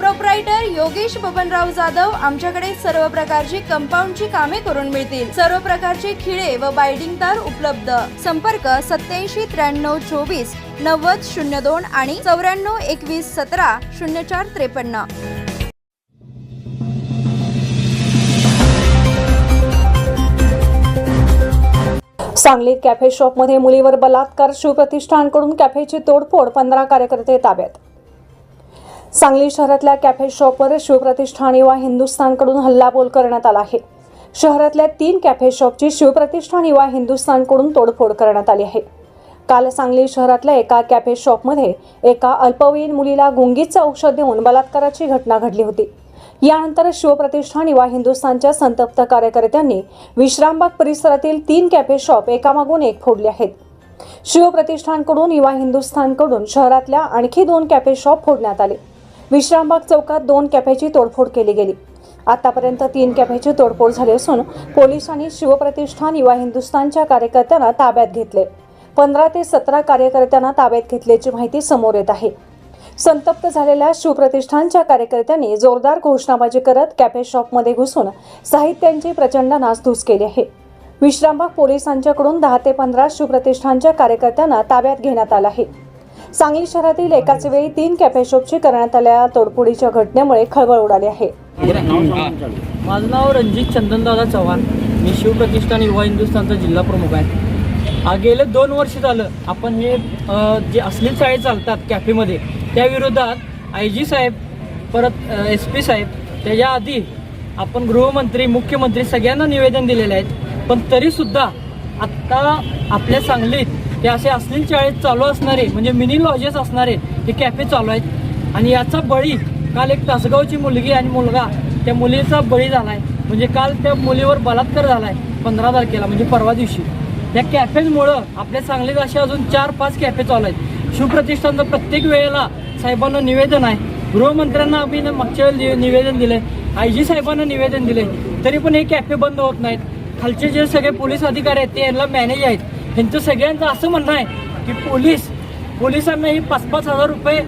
Proprietor Yogesh Babanrao Jadhav आमच्याकडे सर्व प्रकारची कंपाऊंडची कामे करून मिळतील. सर्व प्रकारचे खिळे व बायडिंग तार उपलब्ध. संपर्क सत्याऐंशी त्र्याण्णव चोवीस नव्वद शून्य दोन आणि चौऱ्याण्णव एकवीस सतरा शून्य चार त्रेपन्न. सांगलीत कॅफे शॉपमध्ये मुलीवर बलात्कार शिवप्रतिष्ठानकडून कॅफेची तोडफोड पंधरा कार्यकर्ते ताब्यात. सांगली शहरातल्या कॅफे शॉपवर शिवप्रतिष्ठान युवा हिंदुस्थानकडून हल्लाबोल करण्यात आला आहे. शहरातल्या तीन कॅफे शॉपची शिवप्रतिष्ठान युवा हिंदुस्थानकडून तोडफोड करण्यात आली आहे. काल सांगली शहरातल्या एका कॅफे शॉपमध्ये एका अल्पवयीन मुलीला गुंगीचं औषध देऊन बलात्काराची घटना घडली होती. यानंतर शिवप्रतिष्ठान युवा हिंदुस्थानच्या संतप्त कार्यकर्त्यांनी विश्रामबाग परिसरातील तीन कॅफे शॉप एकामागून एक फोडले आहेत. शिवप्रतिष्ठानकडून युवा हिंदुस्थानकडून शहरातल्या आणखी दोन कॅफे शॉप फोडण्यात आले. विश्रामबाग चौकात दोन कॅफेची तोडफोड केली गेली. आतापर्यंत तीन कॅफेची तोडफोड झाली असून पोलिसांनी शिवप्रतिष्ठान युवा हिंदुस्थानच्या कार्यकर्त्यांना ताब्यात घेतले. पंधरा ते सतरा कार्यकर्त्यांना ताब्यात घेतल्याची माहिती समोर येत आहे. संतप्त झालेल्या शिवप्रतिष्ठानच्या कार्यकर्त्यांनी जोरदार घोषणाबाजी करत कॅफे शॉपमध्ये घुसून साहित्यांची प्रचंड नासधूस केली आहे. विश्रामबाग पोलिसांच्याकडून दहा ते पंधरा शिवप्रतिष्ठानच्या कार्यकर्त्यांना ताब्यात घेण्यात आलं आहे. सांगली शहरातील एकाच वेळी तीन कॅफे शॉपची करण्यात आलेल्या तोडफोडीच्या घटनेमुळे खळबळ उडाली आहे. माझं नाव रणजित चंदनदादा चव्हाण. मी शिवप्रतिष्ठान युवा हिंदुस्थानचा जिल्हा प्रमुख आहे. गेले दोन वर्ष झालं आपण हे जे अश्लील शाळे चालतात कॅफेमध्ये त्याविरोधात आय जी साहेब परत एस पी साहेब त्याच्या आधी आपण गृहमंत्री मुख्यमंत्री सगळ्यांना निवेदन दिलेले आहेत पण तरीसुद्धा आत्ता आपल्या सांगलीत हे असे अश्लील शाळेत चालू असणारे म्हणजे मिनी लॉजेस असणारे हे कॅफे चालू आहेत. आणि याचा बळी काल एक तासगावची मुलगी आणि मुलगा त्या मुलीचा बळी झाला आहे म्हणजे काल त्या मुलीवर बलात्कार झाला आहे पंधरा तारखेला म्हणजे परवा दिवशी. या कॅफेजमुळं आपल्या सांगलीत असे अजून चार पाच कॅफे चालू आहेत. शिवप्रतिष्ठानचं प्रत्येक वेळेला साहेबांना निवेदन आहे. गृहमंत्र्यांना आम्ही मागच्या वेळेला नि- निवेदन दिलंय. आय जी साहेबांना निवेदन दिले तरी पण हे कॅफे बंद होत नाहीत. खालचे जे सगळे पोलीस अधिकारी आहेत ते यांना मॅनेज आहेत. ह्यांचं सगळ्यांचं असं म्हणणं आहे की पोलीस पोलिसांना ही पाच पाच हजार रुपये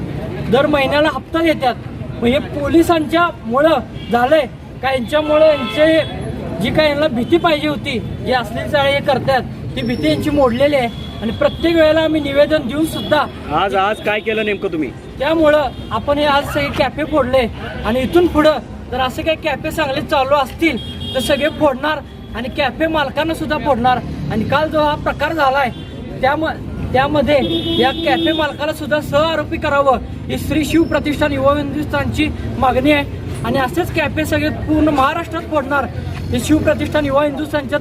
दर महिन्याला हप्ता देतात. मग हे पोलिसांच्या मुळं झालंय का यांच्यामुळं यांचे जी काय यांना भीती पाहिजे होती जे असलेली चाळे हे करतात ती भीती यांची मोडलेली आहे. आणि प्रत्येक वेळेला आम्ही निवेदन देऊन सुद्धा आज आज काय केलं नेमकं तुम्ही? त्यामुळं आपण हे आज सगळे कॅफे फोडले. आणि इथून पुढं जर असे काही कॅफे चांगले चालू असतील तर सगळे फोडणार. आणि कॅफे मालकांना सुद्धा फोडणार. आणि काल जो हा प्रकार झालाय त्याम त्यामध्ये या कॅफे मालकाला सुद्धा सहआरोपी करावं. ही श्री शिव प्रतिष्ठान युवा हिंदुस्थानची मागणी आहे. आणि असेच कॅफे सगळे पूर्ण महाराष्ट्रात फोडणार. हे शिव प्रतिष्ठान युवा हिंदुस्थानच्या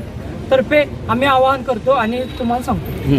तर्फे आम्ही आवाहन करतो आणि तुम्हाला सांगतो.